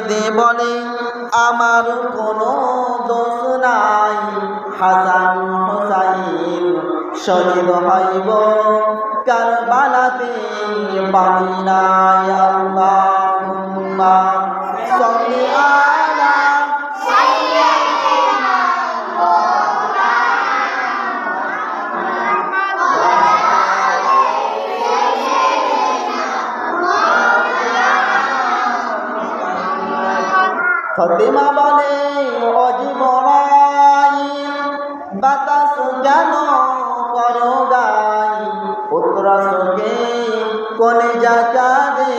কেঁদে বলে আমার কোনো দোষ নাই হাসান হোসাইন শহীদ হইব কারবালাতে বাড়ি নাই ফতেমা বলে অজীবনাই বাতাস কেন করো গাই পুত্র সঙ্গে কোনে যাকা দে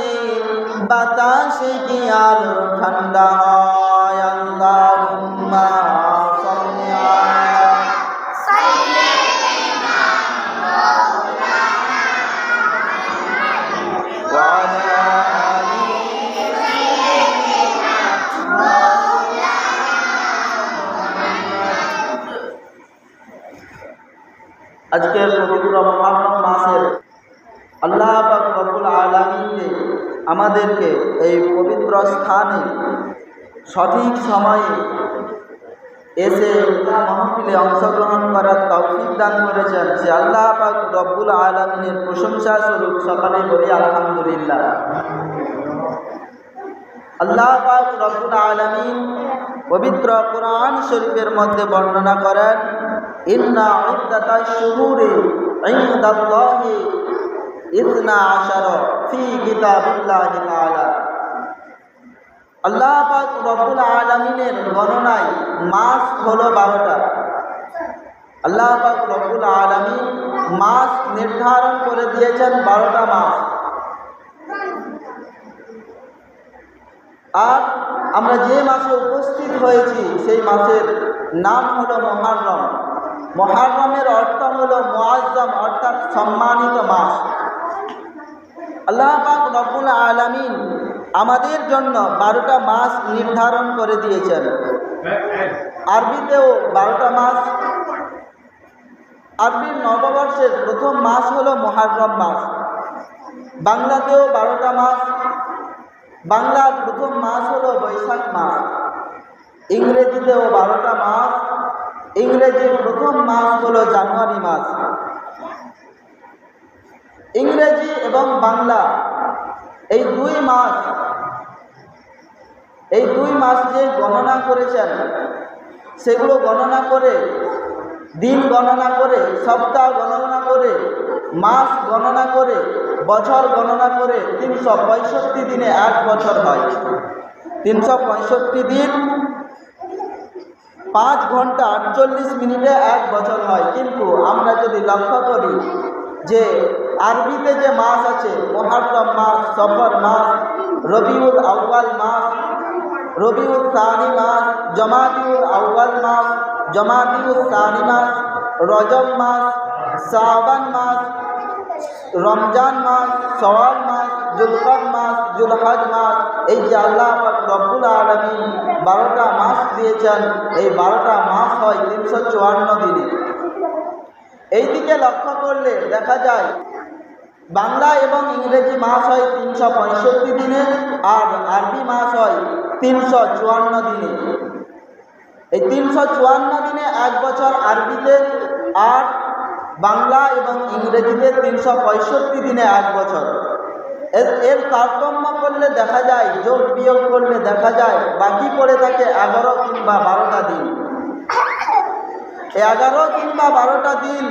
বাতাসে কি আর ঠান্ডা আজকের পবিত্র মহারম মাসের আল্লাহ পাক রব্বুল আলমীকে আমাদেরকে এই পবিত্র স্থানে সঠিক সময়ে এসে মহফিলে অংশগ্রহণ করার তৌফিক দান করেছেন। সে আল্লাহ পাক রব্বুল আলমিনের প্রশংসা স্বরূপ সকালে বলি, আলহামদুলিল্লাহ। আল্লাহ পাক রব্বুল আলমিন পবিত্র কোরআন শরীফের মধ্যে বর্ণনা করেন ইন্না ইদ্দাতা শুহুরি ইনদাল্লাহি ইসনা আশার ফি কিতাবিল্লাহি তাআলা। আল্লাহ পাক রব্বুল আলমিনের গণনায় মাস হলো বারোটা। আল্লাহ পাক রব্বুল আলমিন মাস নির্ধারণ করে দিয়েছেন বারোটা মাস আর আমরা যে মাসে উপস্থিত হয়েছি, সেই মাসের নাম হলো মহারম। মহারমের অর্থ হলো মোয়াজ্জম অর্থাৎ সম্মানিত মাস। আল্লাহ পাক আলমিন আমাদের জন্য বারোটা মাস নির্ধারণ করে দিয়েছেন। আরবিতেও বারোটা মাস। আরবির নববর্ষের প্রথম মাস হলো মহারম মাস। বাংলাতেও বারোটা মাস। বাংলার প্রথম মাস হলো বৈশাখ মাস। ইংরেজিতেও বারোটা মাস। ইংরেজির প্রথম মাস হলো জানুয়ারি মাস। ইংরেজি এবং বাংলা এই দুই মাস, এই দুই মাস যে গণনা করেছেন, সেগুলো গণনা করে, দিন গণনা করে, সপ্তাহ গণনা করে, মাস গণনা করে, বছর গণনা করে তিনশো পঁয়ষট্টি দিনে এক বছর হয়। তিনশো পঁয়ষট্টি দিন পাঁচ ঘণ্টা আটচল্লিশ মিনিটে এক বছর হয়। কিন্তু আমরা যদি লক্ষ্য করি যে আরবিতে যে মাস আছে, মহারম মাস, সফর মাস, রবিউল আউ্বাল মাস, রবিউল সানি মাস জমাদিউল আউ্বাল মাস জমাদিউল সানি মাস, রজব মাস শাবান মাস, রমজান মাস, সওয়াল মাস জুলকদ মাস, জুলহজ মাস, এই যে আল্লাহ রব্বুল আলমিন বারোটা দিয়েছেন এই বারোটা মাস হয় তিনশো চুয়ান্ন দিনে। এই দিকে লক্ষ্য করলে দেখা যায়, বাংলা এবং ইংরেজি মাস হয় তিনশো পঁয়ষট্টি দিনে আর আরবি মাস হয় তিনশো চুয়ান্ন দিনে। এই তিনশো চুয়ান্ন দিনে এক বছর আরবিতে আর বাংলা এবং ইংরেজিতে তিনশো পঁয়ষট্টি দিনে এক বছর। এর তারতম্য করলে দেখা যায়, যোগ বিয়োগ করলে দেখা যায়, বাকি পড়ে থাকে এগারো কিংবা বারোটা দিন। এগারো কিংবা বারোটা দিন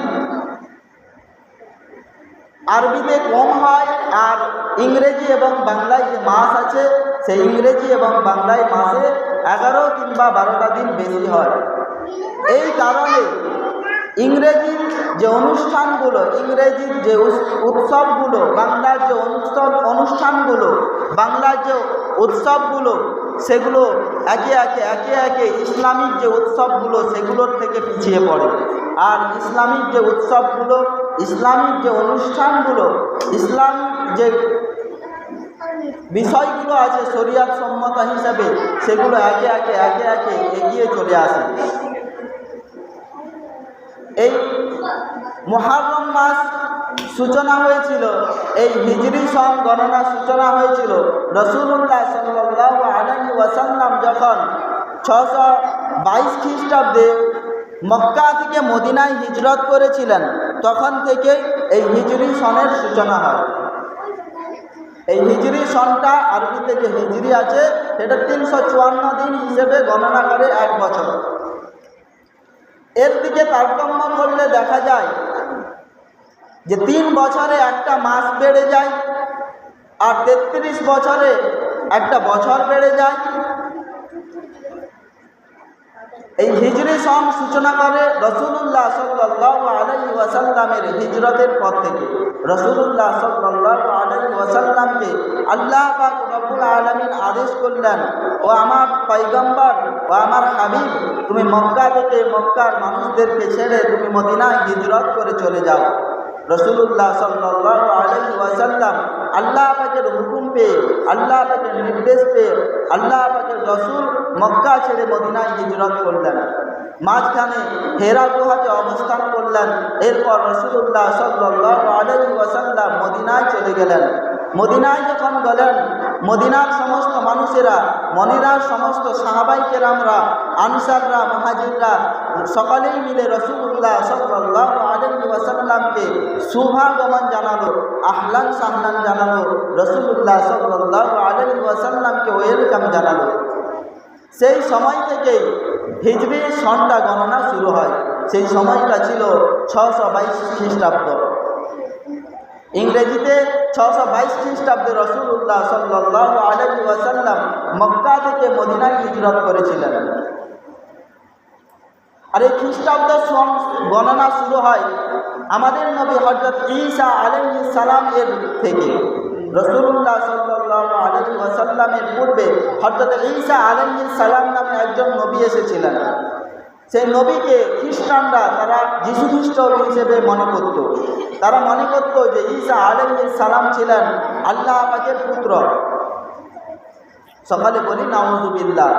আরবিতে কম হয় আর ইংরেজি এবং বাংলায় যে মাস আছে, সেই ইংরেজি এবং বাংলায় মাসে এগারো কিংবা বারোটা দিন বেশি হয়। এই কারণে ইংরেজির যে অনুষ্ঠানগুলো ইংরেজির যে উৎসবগুলো, বাংলার যে অনুষ্ঠান, অনুষ্ঠানগুলো, বাংলার যে উৎসবগুলো, সেগুলো একে একে একে একে ইসলামিক যে উৎসবগুলো, সেগুলোর থেকে পিছিয়ে পড়ে। আর ইসলামিক যে উৎসবগুলো, ইসলামিক যে অনুষ্ঠানগুলো, ইসলামিক যে বিষয়গুলো আছে শরিয়াত সম্মত হিসাবে, সেগুলো একে একে একে একে এগিয়ে চলে আসে। এই মহারম মাস সূচনা হয়েছিল, এই হিজরি সন গণনা সূচনা হয়েছিল। রসুল্লাহ সাল্লাহ আলহি ওয়াসাল্লাম যখন ছশো বাইশ খ্রিস্টাব্দে মক্কা থেকে মদিনায় হিজরত করেছিলেন, তখন থেকে এই হিজরি সনের সূচনা হয়। এই হিজরি সনটা আরবি থেকে হিজরি আছে, সেটা তিনশো চুয়ান্ন দিন হিসেবে গণনা করে এক বছর। এর দিকে তারতম্য করলে দেখা যায় যে তিন বছরে একটা মাস বেড়ে যায় আর তেত্রিশ বছরে একটা বছর বেড়ে যায়। এই হিজরি সন সূচনা করে রসুল্লাহ সাল্লাহ আলাই ওয়াসাল্লামের হিজরতের পর থেকে। রসুল্লাহ সাল্লাহ আলাই ওয়াসাল্লামকে আল্লাহ রবুল আলমিন আদেশ করলেন, ও আমার পাইগম্বর ও আমার হাবিব, তুমি মক্কা থেকে মক্কার মানুষদেরকে ছেড়ে তুমি মদিনায় হিজরত করে চলে যাও। রসুল্লাহ সাল্লাহ আলহি ওয়াসাল্লাম আল্লাহ পাকের হুকুম পেয়ে, আল্লাহ পাকের নির্দেশ পেয়ে, আল্লাহ পাকের রসুল মক্কা ছেড়ে মদিনায় হিজরত করলেন। মাঝখানে হেরা গুহাতে অবস্থান করলেন। এরপর রসুল্লাহ সাল্লাহ আলহি ওয়াসাল্লাম মদিনায় চলে গেলেন। মদিনায় যখন গেলেন, মদিনার সমস্ত মানুষেরা মনিরার সমস্ত সাহাবাই কেরামরা, আনসাররা মহাজিররা সকলেই মিলে রসুল্লাহ সাল্লাহ আলহি ওয়াসাল্লামকে শুভাগমন জানালো, আহলান সাহলান জানালো রসুল্লাহ সাল্লাহ ওয়াসাল্লামকে ওয়েলকাম জানালো। সেই সময় থেকেই হিজড়ি সনটা গণনা শুরু হয়। সেই সময়টা ছিল ছশো বাইশ খ্রিস্টাব্দ। ইংরেজিতে ছশো বাইশ খ্রিস্টাব্দে রসুল্লাহ সাল্লাহ আলহি ওয়াসাল্লাম মক্কা থেকে মদিনায় হিজরত করেছিলেন। আর এই খ্রিস্টাব্দ গণনা শুরু হয় আমাদের নবী হজরত ঈসা আলহি সালাম এর থেকে। রসুল্লাহ সাল্লাহ আলহি ওয়াসাল্লামের পূর্বে হজরত ঈসা আলহি সালাম নামে একজন নবী এসেছিলেন। সেই নবীকে খ্রিস্টানরা তারা যিশু খ্রিস্ট হিসেবে মনে করত। তারা মনে করত যে ঈসা আলহ সালাম ছিলেন আল্লাহ পাকের পুত্র। সকালে বলি নাউজুবিল্লাহ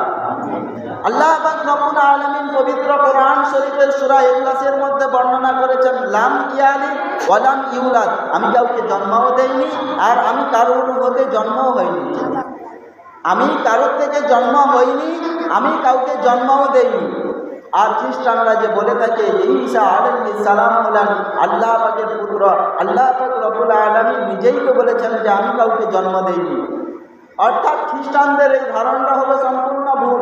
আল্লাহ পাক রব্বুল আলামিন পবিত্র কোরআন শরীফের সূরা ইখলাসের মধ্যে বর্ণনা করেছেন, লাম ইয়ালি ওয়ালাম ইউলাদ। আমি কাউকে জন্মও দেইনি, আর আমি কারোর হতে জন্মও হইনি। আমি কারোর থেকে জন্ম হইনি, আমি কাউকে জন্মও দেইনি। আর খ্রিস্টানরা যে বলে থাকে ঈসা আলহি সালাম আল্লাহ পাকের পুত্র। আল্লাহ রবুল আলমী নিজেই তো বলেছেন যে আমি কাউকে জন্ম দেইনি। অর্থাৎ খ্রিস্টানদের এই ধারণটা হলো সম্পূর্ণ ভুল।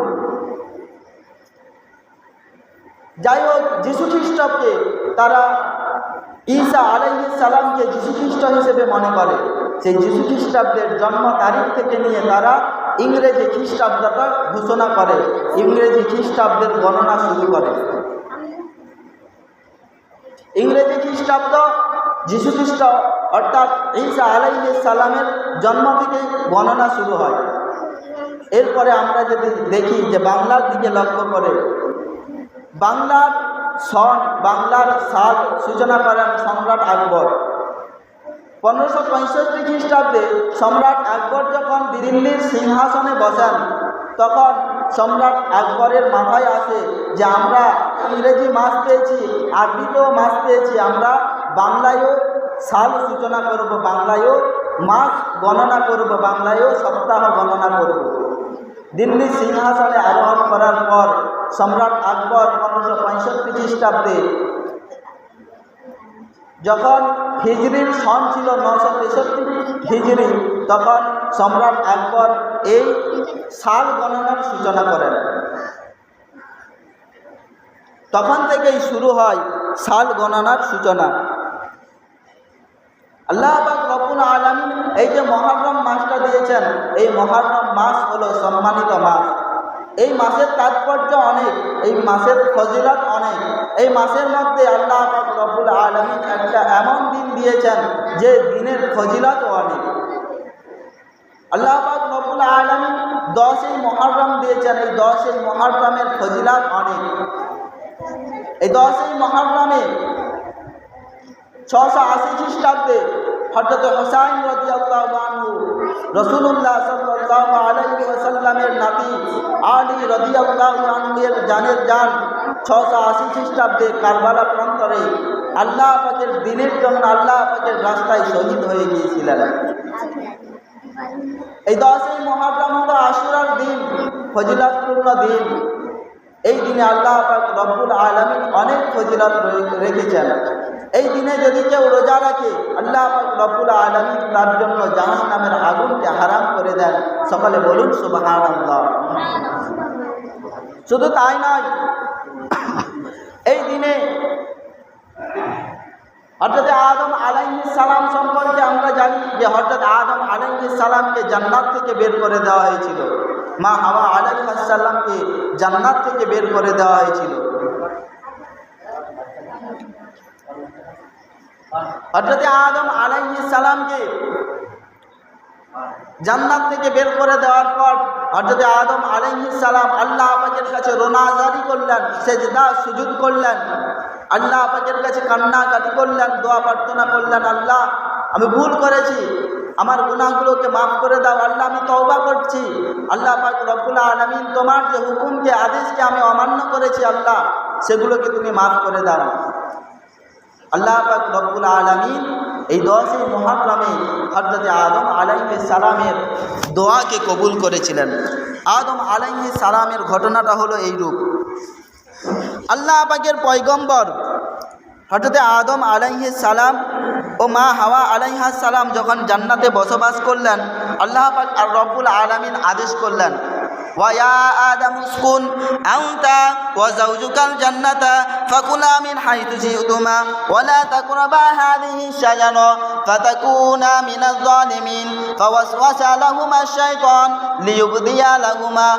যাই হোক, যীশু খ্রিস্টকে তারা ঈসা আলহি সালামকে যীশু খ্রিস্ট হিসেবে মনে করে। সেই যীশু খ্রিস্টাব্দের জন্ম তারিখ থেকে নিয়ে তারা ইংরেজি খ্রিস্টাব্দটা ঘোষণা করে, ইংরেজি খ্রিস্টাব্দের গণনা শুরু করে। ইংরেজি খ্রিস্টাব্দ যীশু খ্রিস্ট, অর্থাৎ ঈসা আলাইহি সালামের জন্ম থেকে গণনা শুরু হয়। এরপরে আমরা যদি দেখি যে বাংলার দিকে লক্ষ্য করে, বাংলার সন, বাংলার সাল সূচনা করেন সম্রাট আকবর। পনেরোশো পঁয়ষট্টি খ্রিস্টাব্দে সম্রাট আকবর যখন দিল্লির সিংহাসনে বসেন, তখন সম্রাট আকবরের মাথায় আসে যে আমরা ইংরেজি মাস পেয়েছি, আরবিতেও মাস পেয়েছি, আমরা বাংলায়ও সাল সূচনা করব, বাংলায়ও মাস গণনা করব, বাংলায়ও সপ্তাহ গণনা করব। দিল্লি সিংহাসনে আরোহণ করার পর সম্রাট আকবর পনেরোশো পঁয়ষট্টি খ্রিস্টাব্দে যখন হিজরির সন ছিল নশো তেষট্টি, হিজরি তখন সম্রাট আকবর এই সাল গণনার সূচনা করেন। তখন থেকেই শুরু হয় সাল গণনার সূচনা। আল্লাহ রবুল আলমিন এই যে মহারম মাসটা দিয়েছেন, এই মহারম মাস হলো সম্মানিত মাস। এই মাসের তাৎপর্য অনেক, এই মাসের ফজিলত অনেক। এই মাসের মধ্যে আল্লাহ রবুল আলমিন একটা এমন দিন দিয়েছেন যে দিনের ফজিলত অনেক আল্লাহ রবুল আলমিন দশই মহারম দিয়েছেন, এই দশই মহারমের ফজিলাত অনেক এই দশই মহারমে ছশো আশি খ্রিস্টাব্দে হজরত হোসাইন রদি আল্লাহ রসুল্লাহ সাল্লাহ আলাইহি ওয়াসাল্লামের নাতি আলী রদি আল্লাহ আনহুয়ের জানের জান ছশো আশি খ্রিস্টাব্দে কারবালা প্রান্তরে আল্লাহ পাকের দিনের জন্য আল্লাহ পাকের রাস্তায় শহীদ হয়ে গিয়েছিলেন। এই দশই মহাগ্রাম হলো আশুরার দিন, ফজিলাতপূর্ণ দিন। এই দিনে আল্লাহ পাক রব্বুল আলমিন অনেক ফজিলত রেখেছেন। এই দিনে যদি কেউ রোজা রাখে, আল্লাহ পাক রব্বুল আলমিন তার জন্য জাহান নামের আগুনকে হারাম করে দেন। সকলে বলুন সুবাহান শুধু তাই নয় এই দিনে হজরত আদম আলাইহিস সালাম সম্পর্কে আমরা জানি যে হঠাৎ আদম আলাইহিস সালামকে জান্নাত থেকে বের করে দেওয়া হয়েছিল। মা হাওয়া আলাইহিস সালামকে জান্নাত থেকে বের করে দেওয়া হয়েছিল। হজরত আদম আলাইহিস সালামকে জান্নাত থেকে বের করে দেওয়ার পর হজরত আদম সালাম আল্লাহ পাকের কাছে রোনাজারি করলেন, সেজদা সুজুদ করলেন, আল্লাহ পাকের কাছে কান্নাকাটি করলেন, দোয়া প্রার্থনা করলেন, আল্লাহ, আমি ভুল করেছি, আমার গুণাগুলোকে মাফ করে দাও, আল্লাহ, আমি তওবা করছি, আল্লাহ পাক রব্বুল আলামিন তোমার যে হুকুমকে, আদেশকে আমি অমান্য করেছি, আল্লাহ, সেগুলোকে তুমি মাফ করে দাও। আল্লাহ পাক রব্বুল আলমিন এই দশই মহাক্রমে হজরত আদম আলাইহি সালামের দোয়াকে কবুল করেছিলেন। আদম আলাইহি সালামের ঘটনাটা হলো এইরূপ আল্লাহ পাকের পয়গম্বর হঠাৎ আদম আলাইহি সালাম ও মা হাওয়া আলাইহা সালাম যখন জান্নাতে বসবাস করলেন, আল্লাহ আর রব্বুল আলামিন আদেশ করলেন ওয়া আদম উসকুন আনতা ওয়া যাওজুকাল জান্নাতা ফাকুলা মিন হাইতু শি'তুমা ওয়া লা তাকরাবা হাযিহি শাজারা ফাতাকুনা মিনাজ জালিমিন ফাওয়াসওয়াসা লাহুমা আশ-শাইতান লিয়ুবদিয়া লাহুমা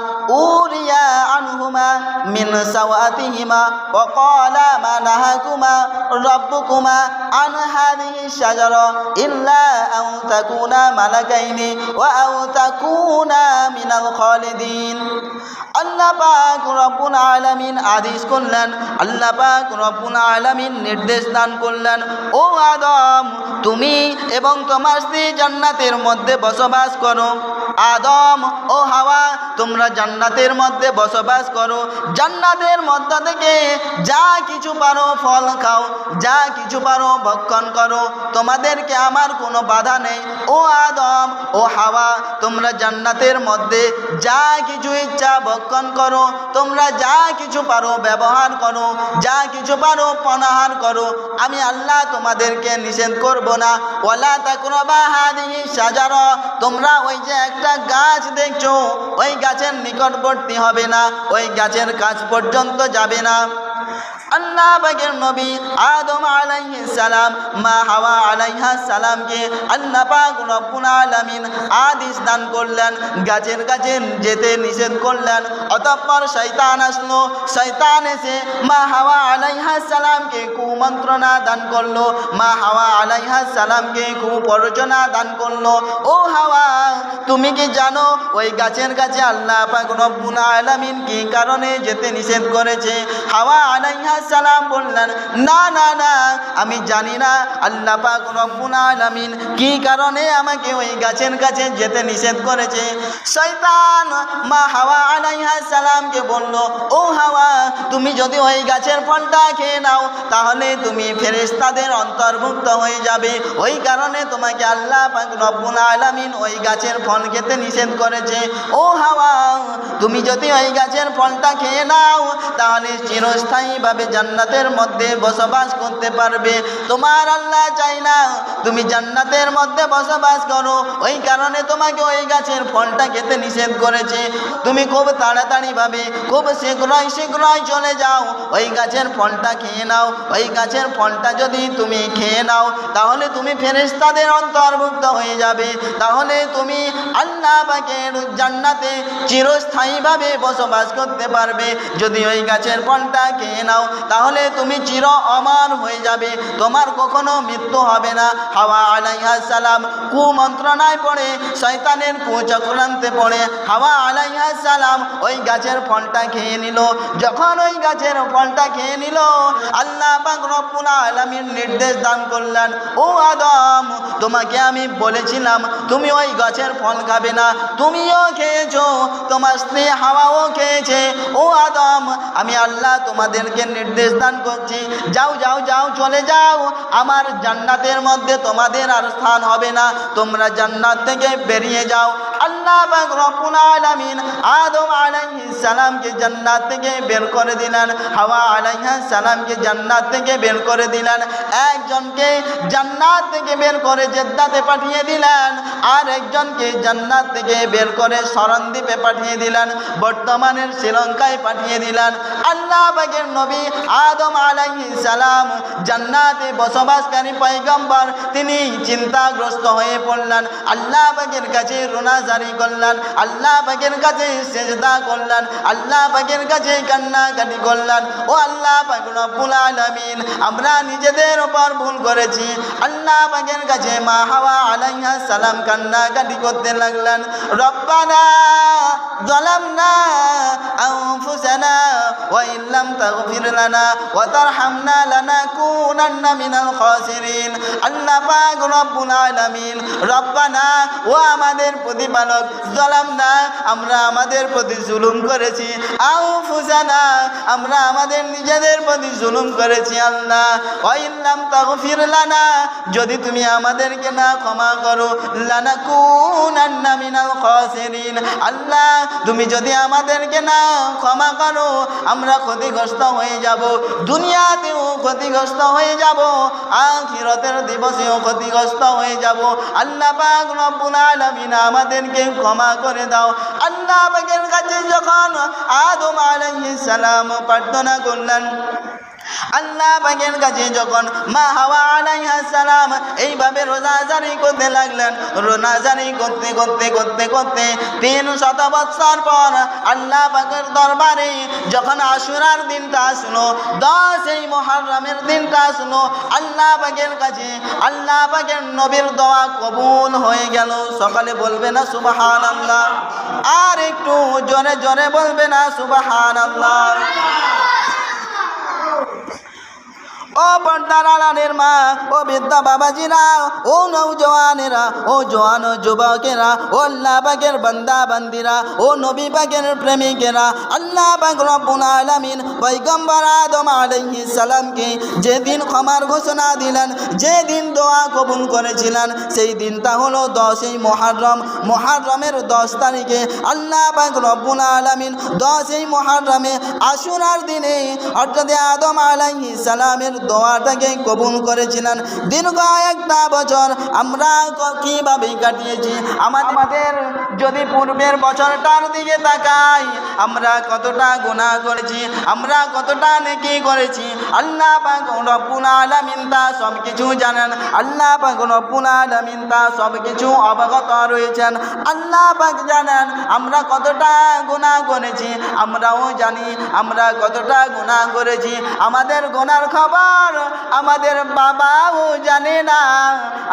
মিন সাওয়াতিহিমা ওয়া ক্বালা মা নাহাকুমা রাব্বুকুমা আন হাযিহি শাজারা ইল্লা আন তাকুনা মালাকাইনি ওয়া আও তাকুনা মিনাল খালিদিন। আল্লাহ পাক রব্বুল আলামিন আদেশ করলেন, আল্লাহ পাক রব্বুল আলামিন নির্দেশ দান করলেন, ও আদম, তুমি এবং তোমার স্ত্রী জান্নাতের মধ্যে বসবাস করো। আদম ও হাওয়া, তোমরা জান্নাতের মধ্যে বসবাস করো। জান্নাতের মধ্য থেকে যা কিছু পারো ফল খাও, যা কিছু পারো ভক্ষণ করো। তোমাদেরকে আমার কোনো বাধা নেই। ও আদম, ও হাওয়া, তোমরা জান্নাতের মধ্যে যা কিছু ইচ্ছা ভক্ষণ করো, তোমরা যা কিছু পারো ব্যবহার করো, যা কিছু পারো পনাহার করো। আমি আল্লাহ তোমাদেরকে নিষেধ করব না। ওলা তাকরবা হাদিহি সাজার তোমরা ওই যে একটা গাছ দেখছ, ওই গাছের নিকটবর্তী হবে না ওই গাছের কাছ পর্যন্ত যাবে না। আল্লাহ বাগের নবী আদম আলাইহিস সালাম, মা হাওয়া আলাইহা সালামকে আল্লাহ পাক রব্বুল আলামিন আদেশ দান করলেন, গাছের কাছে যেতে নিষেধ করলেন, অতঃপর শয়তান আসলো, শয়তান এসে মা হাওয়া আলাইহা সালামকে কুমন্ত্রণা দান করল, মা হাওয়া আলাইহা সালামকে কুপ্ররোচনা দান করল, ও হাওয়া, তুমি কি জানো ওই গাছের কাছে আল্লাহ পাক রব্বুল আলামিন কি কারণে যেতে নিষেধ করেছে? হাওয়া আলাইহা সালাম বললেন, না না না, আমি জানি না, আল্লাহ পাক রব্বুল আলামিন কি কারণে আমাকে ওই গাছের কাছে যেতে নিষেধ করেছে? শয়তান মা হাওয়া আলাইহা সালামকে বলল, ও হাওয়া, তুমি যদি ওই গাছের ফলটা খেয়ে নাও, তাহলে তুমি ফেরেশতাদের অন্তর্ভুক্ত হয়ে যাবে। ওই কারণে তোমাকে আল্লাহ পাক রব্বুল আলামিন ওই গাছের ফল খেতে নিষেধ করেছে। ও হাওয়া, তুমি যদি ওই গাছের ফলটা খেয়ে নাও, তাহলে চিরস্থায়ীভাবে জান্নাতের মধ্যে বসবাস করতে পারবে। তোমার আল্লাহ চাই না তুমি জান্নাতের মধ্যে বসবাস করো। ওই কারণে তোমাকে ওই গাছের ফলটা খেতে নিষেধ করেছে। তুমি খুব তাড়াতাড়িভাবে খুব শীঘ্রই শীঘ্রই চলে যাও। ওই গাছের ফলটা খেয়ে নাও। ওই গাছের ফলটা যদি তুমি খেয়ে নাও, তাহলে তুমি ফেরেশতাদের অন্তর্ভুক্ত হয়ে যাবে। তাহলে তুমি আল্লাহ পাকের জান্নাতে চিরস্থায়ীভাবে বসবাস করতে পারবে। যদি ওই গাছের ফলটা খেয়ে নাও তাহলে তুমি চির অমর হয়ে যাবে। তোমার কখনো মৃত্যু হবে না। হাওয়া আলাইহা সালাম কুমন্ত্রণায় পড়ে, শয়তানের কুচক্রান্তে পড়ে। হাওয়া আলাইহা সালাম ওই গাছের ফলটা খেয়ে নিল। যখন ওই গাছের ফলটা খেয়ে নিল, আল্লাহ পাক রব্বুল নির্দেশ দান করলেন, ও আদম, তোমাকে আমি বলেছিলাম, তুমি ওই গাছের ফল খাবে না। তুমিও খেয়েছো, তোমার স্ত্রী হাওয়াও খেয়েছে। ও আদম, আমি আল্লাহ তোমাদেরকে নির্দেশ দান করছি। যাও যাও যাও, চলে যাও। আমার জান্নাতের মধ্যে তোমাদের আর স্থান হবে না। তোমরা জান্নাত থেকে বেরিয়ে যাও। আল্লাহ রব্বুল আলামিন আদম সালামকে জান্নাত থেকে বের করে দিলেন। হাওয়া সালামকে জান্নাত থেকে বের করে দিলেন। একজনকে জান্নাত থেকে বের করে জেদ্দাতে পাঠিয়ে দিলেন। আর একজনকে জান্নাত থেকে বের করে সরণদ্বীপে পাঠিয়ে দিলেন। বর্তমানের শ্রীলঙ্কায় পাঠিয়ে দিলেন। আল্লাহ পাকের নবী আদম সালাম জান্নাতে বসবাসকারী পাইগম্বর তিনি চিন্তাগ্রস্ত হয়ে পড়লেন। আল্লাহ বাগের কাছে রোনাজারি করলেন। আল্লাহ বাগের কাছে সেজদা করলেন। আল্লাহ বাগের কাছে কান্নাকাটি করলেন। ও আল্লাহ বাগুন রব্বুল আমরা নিজেদের ওপর ভুল করেছি। আল্লাহ বাগের কাছে মা হাওয়া আলাইহা সালাম কান্নাকাটি করতে লাগলেন। রব্বানা জলাম না ওয়া ইল্লাম তাগফির لنا وترحمنا لنكونن من الخاسرين আল্লাহ পাক রব্বুল আলামিন রব্বানা ও আমাদের প্রতিপালক জলামনা আমরা আমাদের প্রতি জুলুম করেছি আউফুসানা আমরা আমাদের নিজেদের প্রতি জুলুম করেছি আল্লাহ ওয়াইল্লাম তাগফির লানা যদি তুমি আমাদেরকে না ক্ষমা করো লানাকুনান্না মিনাল খাসিরিন আল্লাহ তুমি যদি আমাদেরকে না ক্ষমা করো আমরা ক্ষতিগ্রস্ত হয়ে যাব দুনিয়াতেও ক্ষতিগ্রস্ত হয়ে যাব, আখিরতের দিবসেও ক্ষতিগ্রস্ত হয়ে যাব। আল্লাহ পাক রব্বুল আলামিন আমাদেরকে ক্ষমা করে দাও। আল্লাহ পাকের কাছে যখন আদম আলাইহিস সালাম প্রার্থনা করলেন আল্লাহ পাকের কাছে যখন মা হাওয়া আলাইহা সালাম এইভাবে রোজাজারি করতে লাগলেন, রোজাজারি করতে করতে করতে করতে তিন শত বৎসর পর আল্লাহ পাকের দরবারে যখন আশুরার দিনটা আসলো, দশ এই মহারমের দিনটা আসলো, আল্লাহ পাকের কাছে, আল্লাহ পাকের নবীর দোয়া কবুল হয়ে গেল। সকালে বলবে না সুবাহান আল্লাহ আর একটু জোরে জোরে বলবে না সুবাহান আল্লাহ ও পর্দার আলানের মা, ও বিদ্যা বাবাজিরা, ও নৌজওয়ানেরা, ও জওয়ান যুবকেরা, ও আল্লাহ বাগের বান্দা বান্দিরা, ও নবী বাগের প্রেমিকেরা, আল্লাহ বাগ রব্বুল আলামিন পয়গম্বর আদম আলাইহিস সালামকে যেদিন ক্ষমার ঘোষণা দিলেন, যেদিন দোয়া কবুল করেছিলেন, সেই দিনটা হলো দশই মহারম মহারমের দশ তারিখে আল্লাহ পাক রব্বুল আলামিন দশই মহারমে আশুরার দিনে অর্থাৎ আদম আলাইহিস সালামের দোয়াটাকে কবুল করেছিলেন। দীর্ঘ একটা বছর আমরা কীভাবে কাটিয়েছি? আমা- আমাদের যদি পূর্বের বছরটার দিকে তাকাই, আমরা কতটা গুণা করেছি, আমরা কতটা নেকি করেছি, আল্লাহ পাক রব্বুল আলামিন সব কিছু জানেন। আল্লাহ পাক রব্বুল আলামিন সব কিছু অবগত রয়েছেন। আল্লাহ পাক জানেন আমরা কতটা গুণা করেছি, আমরাও জানি আমরা কতটা গুণা করেছি। আমাদের গোনার খবর আমাদের বাবাও জানে না,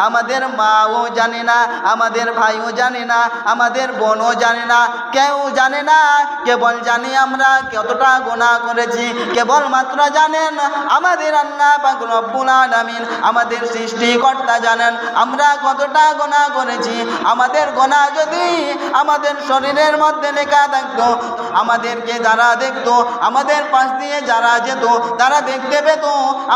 আমাদের মাও জানে না, আমাদের ভাইও জানে না, আমাদের বোনও জানে না, কেউ জানে না, কেবল জানি আমরা কতটা গোনা করেছি কেবল মাত্র জানেন আমাদের আল্লাহ রব্বুল আলামিন আমাদের সৃষ্টিকর্তা জানেন, আমরা কতটা গোনা করেছি, আমাদের গোনা যদি আমাদের শরীরের মধ্যে লেখা থাকতো, আমাদেরকে যারা দেখতো, আমাদের পাশ দিয়ে যারা যেত, তারা দেখতে পেত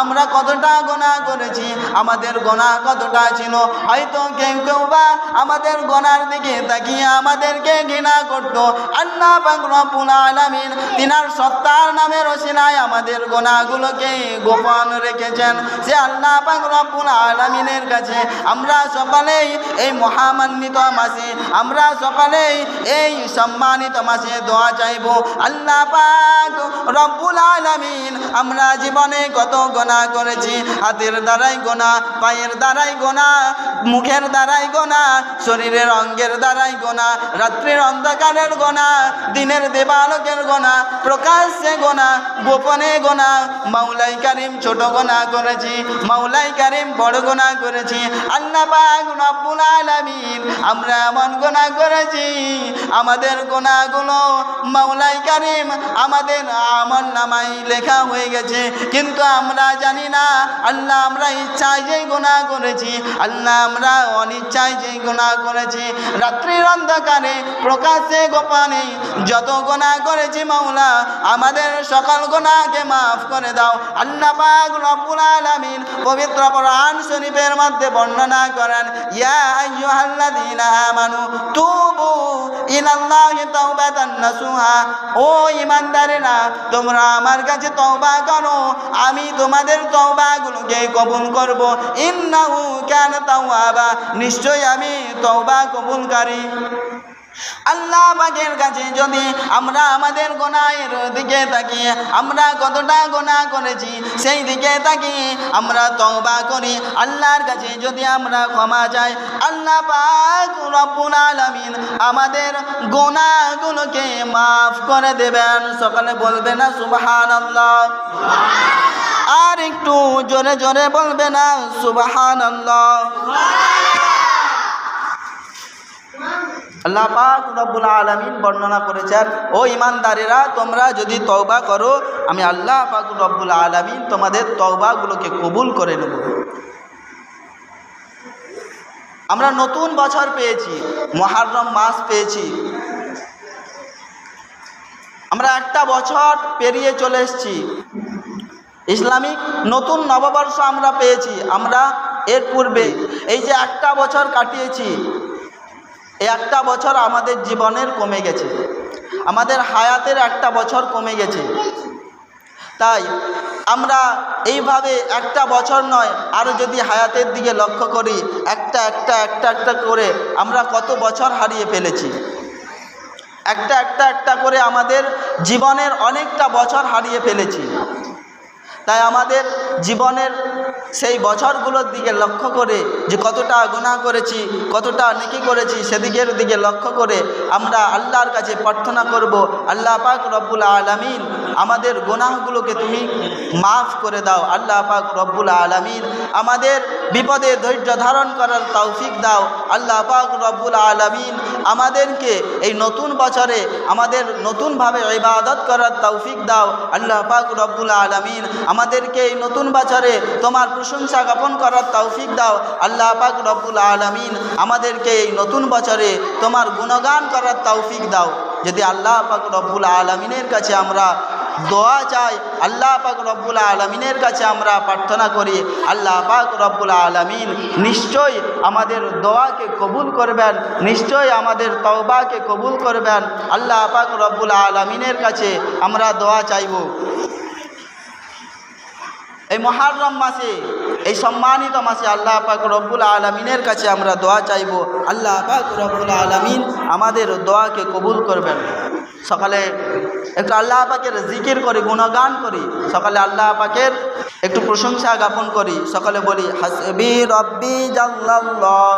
আমরা কতটা গোনা করেছি, আমাদের গোনা কতটা ছিল? হয়তো কেউ কেউ বা আমাদের গোনার দিকে তাকিয়ে আমাদেরকে ঘৃণা করতো। আল্লাহ রব্বুল তিনার সত্তার নামের রসিনায় আমাদের গোনাগুলোকে গোপন রেখেছেন। সে আল্লাহ রব্বুল আলামিনের কাছে, আমরা সকলেই এই মহামান্বিত মাসে, আমরা সকলেই এই সম্মানিত মাসে দোয়া চাই চাইব। আল্লাহ পাক রব্বুল আলামিন, আমরা জীবনে কত গোনা করেছি, হাতের দ্বারাই গোনা, পায়ের দ্বারাই গোনা, মুখের দ্বারাই গোনা, শরীরের অঙ্গের দ্বারাই গোনা, রাত্রির অন্ধকারের গোনা, দিনের দেবালকের গোনা, প্রকাশ্যে গোনা, গোপনে গোনা, মাওলাই কারিম ছোট গোনা করেছি, মাওলাই কারিম বড় গোনা করেছি, আল্লাহ আমরা এমন গোনা করেছি, আমাদের গোনাগুলো মাওলাই কারিম আমাদের আমল নামাই লেখা হয়ে গেছে, কিন্তু আমরা জানি না। আল্লাহ আমরা ইচ্ছায় যেই গোনা করেছি, আল্লাহ আমরা অনিচ্ছায় যেই গোনা করেছি। রাত্রির অন্ধকারে, প্রকাশ্যে, গোপনে যত গোনা করেছি মাওলা, আমাদের সকল গোনাকে মাফ করে দাও। আল্লাহ পাক রব্বুল আলামিন পবিত্র কোরআন শরীফের মধ্যে বর্ণনা করেন, ইয়া আইয়ুহাল্লাযীনা আমানু তুবু ইলাল্লাহি তাওবাতান নাসুহা। ও ঈমানদারেরা, তোমরা আমার কাছে তওবা করো, আমি তোমাদের তওবাগুলোকে কবুল করব। ইন্নাহু কানা তাওয়াবা। নিশ্চয় আমি তওবা কবুলকারী। আল্লাহ কাছে যদি আমরা আমাদের গোনায়ের দিকে তাকিয়ে আমরা কতটা গোনা করেছি, সেই দিকে তাকিয়ে আমরা তওবা করি। আল্লাহর কাছে যদি আমরা ক্ষমা চাই, আল্লাহ পাক রব্বুল আলামিন আমাদের গোনাগুলোকে মাফ করে দেবেন। সকালে বলবে না, সুবহানাল্লাহ। আর একটু জোরে জোরে বলবে না, সুবহানাল্লাহ। আল্লাহ রব্বুল আলামিন বর্ণনা করেছেন, ও ইমানদারেরা তোমরা যদি তওবা করো, আমি আল্লাহ পাক রব্বুল আলামিন তোমাদের তওবাগুলোকে কবুল করে নেব। আমরা নতুন বছর পেয়েছি, মহারম মাস পেয়েছি। আমরা একটা বছর পেরিয়ে চলে এসেছি। ইসলামিক নতুন নববর্ষ আমরা পেয়েছি, আমরা এর পূর্বে এই যে একটা বছর কাটিয়েছি এই একটা বছর আমাদের জীবনের কমে গেছে। আমাদের হায়াতের একটা বছর কমে গেছে। তাই আমরা এইভাবে একটা বছর নয় আরও যদি হায়াতের দিকে লক্ষ্য করি, একটা একটা একটা একটা করে আমরা কত বছর হারিয়ে ফেলেছি। একটা একটা একটা করে আমাদের জীবনের অনেকটা বছর হারিয়ে ফেলেছি। তাই আমাদের জীবনের সেই বছরগুলোর দিকে লক্ষ্য করে যে কতটা গুণা করেছি, কতটা নেকি করেছি, সেদিকের দিকে লক্ষ্য করে আমরা আল্লাহর কাছে প্রার্থনা করব, আল্লাহ পাক রব্বুল আলমিন আমাদের গোনাহগুলোকে তুমি মাফ করে দাও, আল্লাহ পাক রব্বুল আলমিন আমাদের বিপদে ধৈর্য ধারণ করার তৌফিক দাও। আল্লাহ পাক রব্বুল আলমিন আমাদেরকে এই নতুন বছরে আমাদের নতুনভাবে ইবাদত করার তৌফিক দাও। আল্লাহ পাক রব্বুল আলমিন আমাদেরকে এই নতুন বছরে তোমার প্রশংসা জ্ঞাপন করার তৌফিক দাও। আল্লাহ পাক রব্বুল আলমিন আমাদেরকে এই নতুন বছরে তোমার গুণগান করার তৌফিক দাও। যদি আল্লাহ পাক রব্বুল আলমিনের কাছে আমরা দোয়া চাই। আল্লাহ পাক রব্বুল আলমিনের কাছে আমরা প্রার্থনা করি, আল্লাহ পাক রব্বুল আলমিন নিশ্চয়ই আমাদের দোয়াকে কবুল করবেন, নিশ্চয়ই আমাদের তওবাকে কবুল করবেন। আল্লাহ পাক রব্বুল আলমিনের কাছে আমরা দোয়া চাইব। এই মহারম মাসে এই সম্মানিত মাসে আল্লাহ পাক রব্বুল আলমিনের কাছে আমরা দোয়া চাইব। আল্লাহ পাক রব্বুল আলমিন আমাদের দোয়াকে কবুল করবেন। সকালে একটু আল্লাহ পাকের জিকির করি, গুণগান করি। সকালে আল্লাহ পাকের একটু প্রশংসা জ্ঞাপন করি। সকালে বলি, হাসবি রব্বি জাল্লাল্লাহ,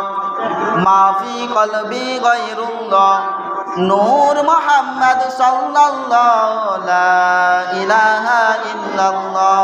মাফি কলবি গৈরুল্লাহ নূর মোহাম্মদ সাল্লাল্লাহ ইলাহা ইল্লাল্লাহ।